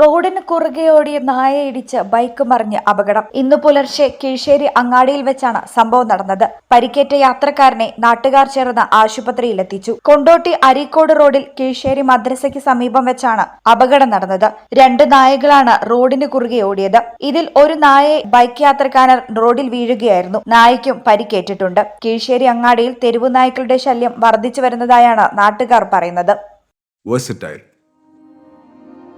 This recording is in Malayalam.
റോഡിന് കുറുകെ ഓടിയ നായ ഇടിച്ച് ബൈക്ക് മറിഞ്ഞ് അപകടം. ഇന്ന് പുലർച്ചെ കീഴ്ശേരി അങ്ങാടിയിൽ വെച്ചാണ് സംഭവം നടന്നത്. പരിക്കേറ്റ യാത്രക്കാരനെ നാട്ടുകാർ ചേർന്ന് ആശുപത്രിയിലെത്തിച്ചു. കൊണ്ടോട്ടി അരീക്കോട് റോഡിൽ കീഴ്ശേരി മദ്രസയ്ക്ക് സമീപം വെച്ചാണ് അപകടം നടന്നത്. രണ്ട് നായകളാണ് റോഡിന് കുറുകെ ഓടിയത്. ഇതിൽ ഒരു നായയെ ബൈക്ക് യാത്രക്കാരൻ റോഡിൽ വീഴുകയായിരുന്നു. നായയ്ക്കും പരിക്കേറ്റിട്ടുണ്ട്. കീഴ്ശേരി അങ്ങാടിയിൽ തെരുവു നായ്ക്കളുടെ ശല്യം വർദ്ധിച്ചു വരുന്നതായാണ് നാട്ടുകാർ പറയുന്നത്. വേഴ്സറ്റൈൽ